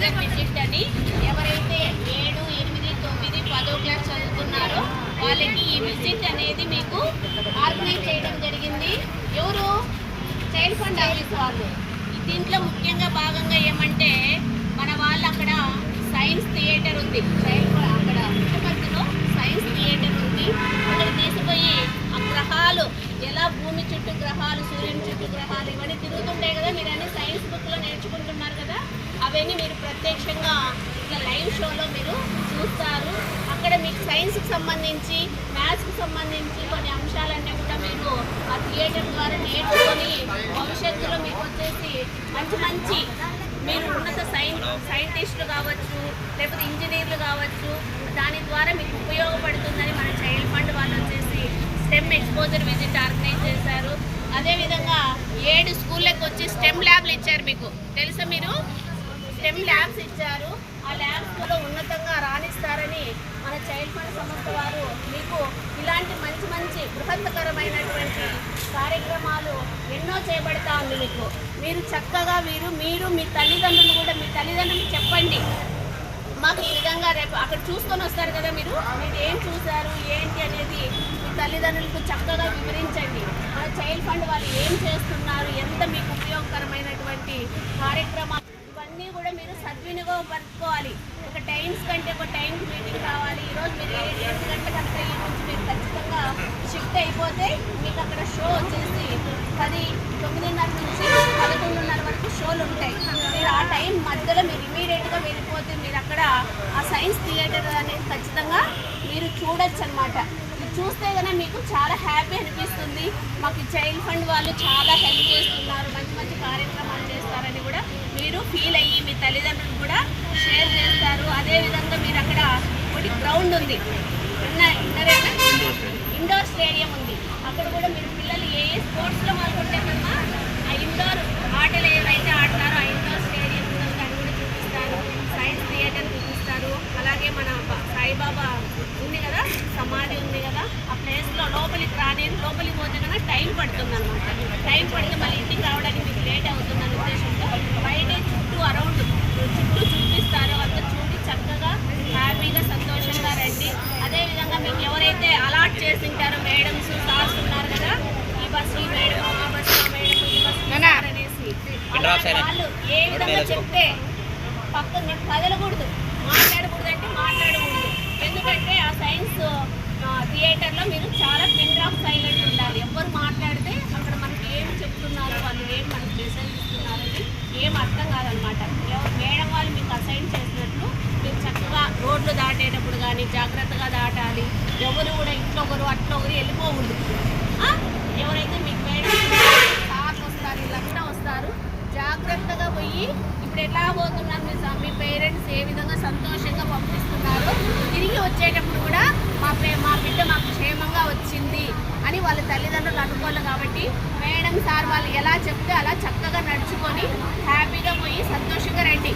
User visit అని. ఎవరైతే ఏడు ఎనిమిది తొమ్మిది పదో క్లాస్ చదువుతున్నారో వాళ్ళకి ఈ విజిట్ అనేది మీకు ఆర్గనైజ్ చేయడం జరిగింది. ఎవరు? చైల్డ్ ఫండ్ ఆఫీస్ వాళ్ళు. దీంట్లో ముఖ్యంగా భాగంగా ఏమంటే మన వాళ్ళు అక్కడ సైన్స్ థియేటర్ ఉంది. చైల్డ్ అక్కడ పుట్టపర్తిలో సైన్స్ థియేటర్ ఉంది. అక్కడ తీసిపోయి ఆ గ్రహాలు ఎలా భూమి చుట్టూ గ్రహాలు సూర్యుని చుట్టూ గ్రహాలు ఇవన్నీ తిరుగుతుంటాయి కదా. మీరు అన్ని సైన్స్ బుక్లో నేర్చుకుంటున్నారు అవన్నీ మీరు ప్రత్యక్షంగా ఇట్లా లైవ్ షోలో మీరు చూస్తారు. అక్కడ మీకు సైన్స్కి సంబంధించి మ్యాథ్స్కి సంబంధించి కొన్ని అంశాలన్నీ కూడా మీరు ఆ థియేటర్ ద్వారా నేర్చుకొని భవిష్యత్తులో మీకు వచ్చేసి మంచి మంచి మీరు ఉన్నత సైన్ సైంటిస్టులు కావచ్చు లేకపోతే ఇంజనీర్లు కావచ్చు దాని ద్వారా మీకు ఉపయోగపడుతుందని మన చైల్డ్ ఫండ్ వాళ్ళు వచ్చేసి స్టెమ్ ఎక్స్పోజర్ విజిట్ ఆర్గనైజ్ చేశారు. అదేవిధంగా ఏడు స్కూళ్ళకి వచ్చి స్టెమ్ ల్యాబ్లు ఇచ్చారు మీకు. తెలుసా మీరు? స్టెమ్ ల్యాబ్స్ ఇచ్చారు. ఆ ల్యాబ్స్లో ఉన్నతంగా రాణిస్తారని మన చైల్డ్ ఫండ్ సంస్థ వారు మీకు ఇలాంటి మంచి మంచి బృహత్కరమైనటువంటి కార్యక్రమాలు ఎన్నో చేపడతా ఉంది మీకు. మీరు చక్కగా మీరు మీరు మీ తల్లిదండ్రులు కూడా మీ తల్లిదండ్రులు చెప్పండి. మాకు ఈ విధంగా రేపు అక్కడ చూసుకొని వస్తారు కదా మీరు. మీరు ఏం చూసారు ఏంటి అనేది మీ తల్లిదండ్రులకు చక్కగా వివరించండి. మన చైల్డ్ ఫండ్ వాళ్ళు ఏం చేస్తున్నారు ఎంత మీకు ఉపయోగకరమైనటువంటి కార్యక్రమాలు ఇవన్నీ కూడా మీరు సద్వినియోగపరచుకోవాలి ఒక టైమ్స్ కంటే ఒక టైం మీటింగ్ కావాలి. ఈరోజు మీరు ఏ ఏడు గంటల కనుక ఈ నుంచి మీరు ఖచ్చితంగా షిఫ్ట్ అయిపోతే మీకు అక్కడ షో వచ్చేసి పది తొమ్మిదిన్నర నుంచి పదకొండున్నర వరకు షోలు ఉంటాయి. మీరు ఆ టైం మధ్యలో మీరు ఇమీడియట్గా వెళ్ళిపోతే మీరు అక్కడ ఆ సైన్స్ థియేటర్ అనేది ఖచ్చితంగా మీరు చూడొచ్చు అనమాట చూస్తే కనుక మీకు చాలా హ్యాపీ అనిపిస్తుంది. మాకు చైల్డ్ ఫండ్ వాళ్ళు చాలా హెల్ప్ చేస్తున్నారు. మంచి మంచి కార్యక్రమాలు చేస్తారని కూడా మీరు ఫీల్ అయ్యి మీ తల్లిదండ్రులు కూడా షేర్ చేస్తారు. అదేవిధంగా మీరు అక్కడ ఒకటి గ్రౌండ్ ఉంది. ఇండోర్ స్టేడియం ఉంది. అక్కడ కూడా మీరు పిల్లలు ఏ ఏ స్పోర్ట్స్లో పాల్గొంటే కన్నా ఆ ఇండోర్ ఆటలు ఏవైతే ఆడతారో ఆ ఇండోర్ స్టేడియం కూడా కూడా చూపిస్తారు. సైన్స్ థియేటర్ చూపిస్తారు. అలాగే మన సాయిబాబా ఉంది కదా సమాధి ఉంది కదా ఆ ప్లేస్లో లోపలికి రాని లోపలికి పోతే కన్నా టైం పడుతుంది అనమాట టైం పడితే మళ్ళీ ఇంటికి రావడానికి మీకు లేట్ అవుతుంది అనే ఉద్దేశంతో బయటే చుట్టూ అరౌండ్ చుట్టూ చూపిస్తారు. అంతా చూడి చక్కగా హ్యాపీగా సంతోషంగా రండి. అదేవిధంగా మీకు ఎవరైతే అలాట్ చేసి ఉంటారో మేడమ్స్ సార్స్ ఉన్నారు కదా ఈ బస్సు ఈ మేడం ఆ బస్సు ఆ మేడం ఈ బస్సు అనేసి వాళ్ళు ఏ విధంగా చెప్తే పక్కన నేను కదలకూడదు మాట్లాడకూడదు అంటే మాట్లాడకూడదు ఎందుకంటే ఆ సైన్స్ ఆ, థియేటర్లో మీరు చాలా పిన్ డ్రాప్ సైలెంట్ ఉండాలి ఎవరు మాట్లాడితే అక్కడ మనకి ఏం చెప్తున్నారు వాళ్ళు ఏం మనకి మెసేజ్ ఇస్తున్నారు అని ఏం అర్థం కాదనమాట ఎవరు మేడం వాళ్ళు మీకు అసైన్ చేసినట్లు మీరు చక్కగా రోడ్లు దాటేటప్పుడు కానీ జాగ్రత్తగా దాటాలి. ఎవరు కూడా ఇంట్లో ఒకరు అట్లా ఒకరు వెళ్ళిపోకూడదు. ఎవరైతే మీకు మేడం సార్లు వస్తారు వీళ్ళంతా వస్తారు జాగ్రత్తగా పోయి ఇప్పుడు ఎట్లా పోతున్నారు మీ పేరెంట్స్ ఏ విధంగా సంతోషంగా పంపిస్తున్నారో తిరిగి వచ్చేటప్పుడు కూడా మా పే మా బిడ్డ మాకు క్షేమంగా వచ్చింది అని వాళ్ళ తల్లిదండ్రులు అనుకోవాలి కాబట్టి మేడం సార్ వాళ్ళు ఎలా చెప్తే అలా చక్కగా నడుచుకొని హ్యాపీగా పోయి సంతోషంగా రండి.